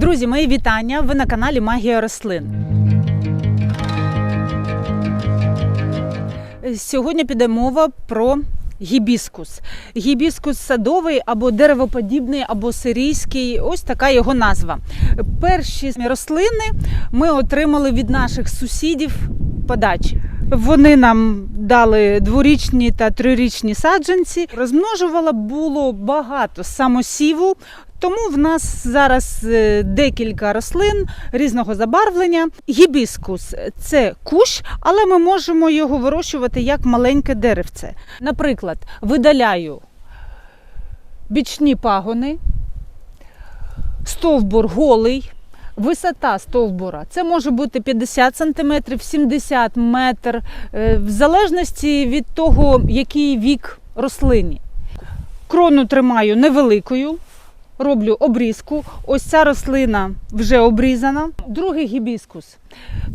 Друзі, мої вітання! Ви на каналі Магія рослин. Сьогодні піде мова про гібіскус. Гібіскус садовий або деревоподібний, або сирійський. Ось така його назва. Перші рослини ми отримали від наших сусідів подачі. Вони нам дали дворічні та трирічні саджанці. Розмножувала було багато самосіву. Тому в нас зараз е, декілька рослин різного забарвлення. Гібіскус це кущ, але ми можемо його вирощувати як маленьке деревце. Наприклад, видаляю бічні пагони, стовбур голий. Висота стовбура це може бути 50 см, 70 метр, е, в залежності від того, який вік рослині. Крону тримаю невеликою, роблю обрізку. Ось ця рослина вже обрізана. Другий гібіскус.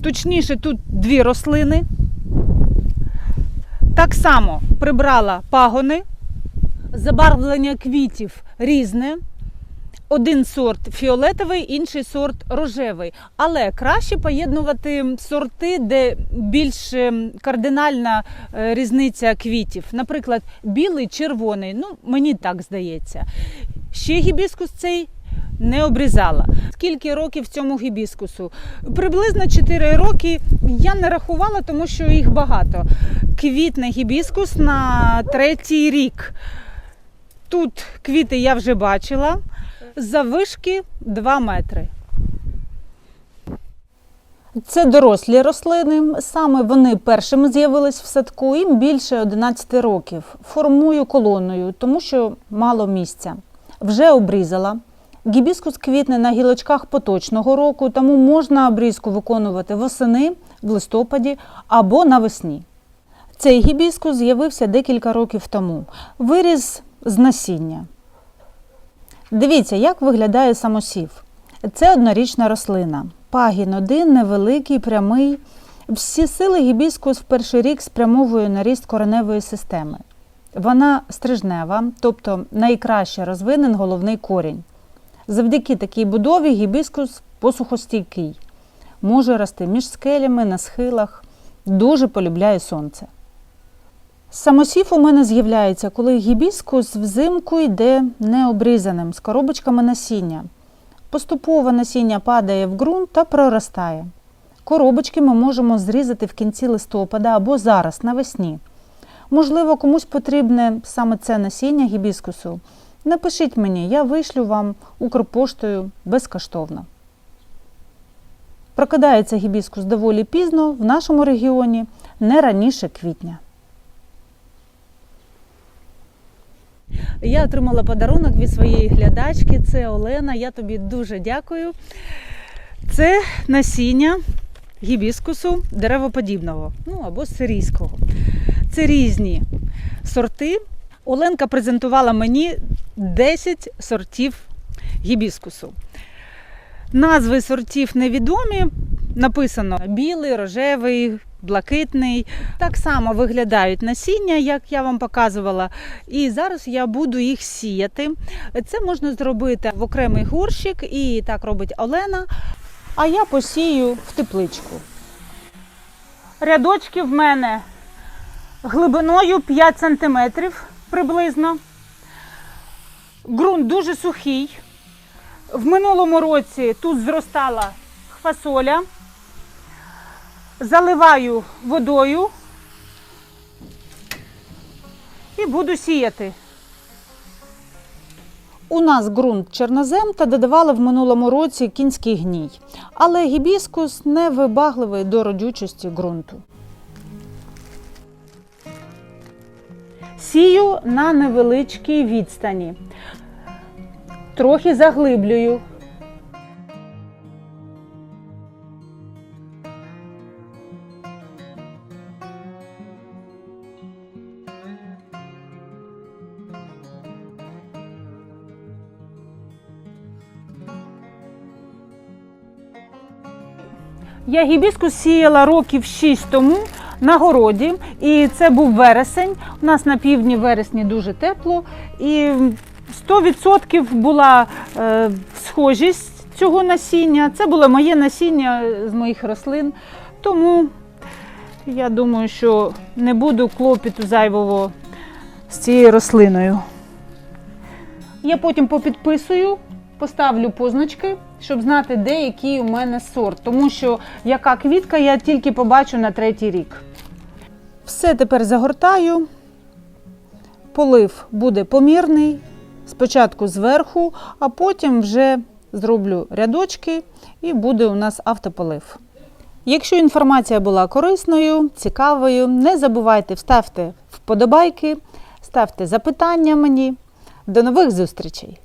Точніше, тут дві рослини. Так само прибрала пагони, забарвлення квітів різне. Один сорт фіолетовий, інший сорт рожевий. Але краще поєднувати сорти, де більш ем, кардинальна е, різниця квітів. Наприклад, білий, червоний. Ну, мені так здається. Ще гібіскус цей не обрізала. Скільки років цьому гібіскусу? Приблизно 4 роки. Я не рахувала, тому що їх багато. Квітне гібіскус на третій рік. Тут квіти я вже бачила. Завишки 2 метри. Це дорослі рослини. Саме вони першими з'явились в садку. Їм більше 11 років. Формую колоною, тому що мало місця. Вже обрізала. Гібіскус квітне на гілочках поточного року, тому можна обрізку виконувати восени, в листопаді або навесні. Цей гібіскус з'явився декілька років тому. Виріс з насіння. Дивіться, як виглядає самосів. Це однорічна рослина. Пагін один, невеликий, прямий. Всі сили гібіскус в перший рік спрямовує на ріст кореневої системи. Вона стрижнева, тобто найкраще розвинен головний корінь. Завдяки такій будові гібіскус посухостійкий. Може рости між скелями, на схилах, дуже полюбляє сонце. Самосів у мене з'являється, коли гібіскус взимку йде необрізаним з коробочками насіння. Поступово насіння падає в ґрунт та проростає. Коробочки ми можемо зрізати в кінці листопада або зараз навесні. Можливо, комусь потрібне саме це насіння гібіскусу. Напишіть мені, я вишлю вам Укрпоштою безкоштовно. Прокидається гібіскус доволі пізно в нашому регіоні, не раніше квітня. Я отримала подарунок від своєї глядачки. Це Олена. Я тобі дуже дякую. Це насіння гібіскусу деревоподібного, ну або сирійського. Це різні сорти. Оленка презентувала мені 10 сортів гібіскусу. Назви сортів невідомі. Написано білий, рожевий, блакитний. Так само виглядають насіння, як я вам показувала. І зараз я буду їх сіяти. Це можна зробити в окремий горщик, і так робить Олена. А я посію в тепличку. Рядочки в мене глибиною 5 см приблизно. Ґрунт дуже сухий. В минулому році тут зростала фасоля. Заливаю водою і буду сіяти. У нас ґрунт чорнозем та додавали в минулому році кінський гній. Але гібіскус не вибагливий до родючості ґрунту. Сію на невеличкій відстані. Трохи заглиблюю. Я гібіску сіяла років 6 тому на городі, і це був вересень. У нас на півдні вересні дуже тепло, і 100% була е, схожість цього насіння. Це було моє насіння з моїх рослин. Тому я думаю, що не буду клопіту зайвого з цією рослиною. Я потім попідписую, поставлю позначки, щоб знати, де який у мене сорт. Тому що яка квітка я тільки побачу на третій рік. Все тепер загортаю. Полив буде помірний. Спочатку зверху, а потім вже зроблю рядочки і буде у нас автополив. Якщо інформація була корисною, цікавою, не забувайте вставте вподобайки, ставте запитання мені. До нових зустрічей!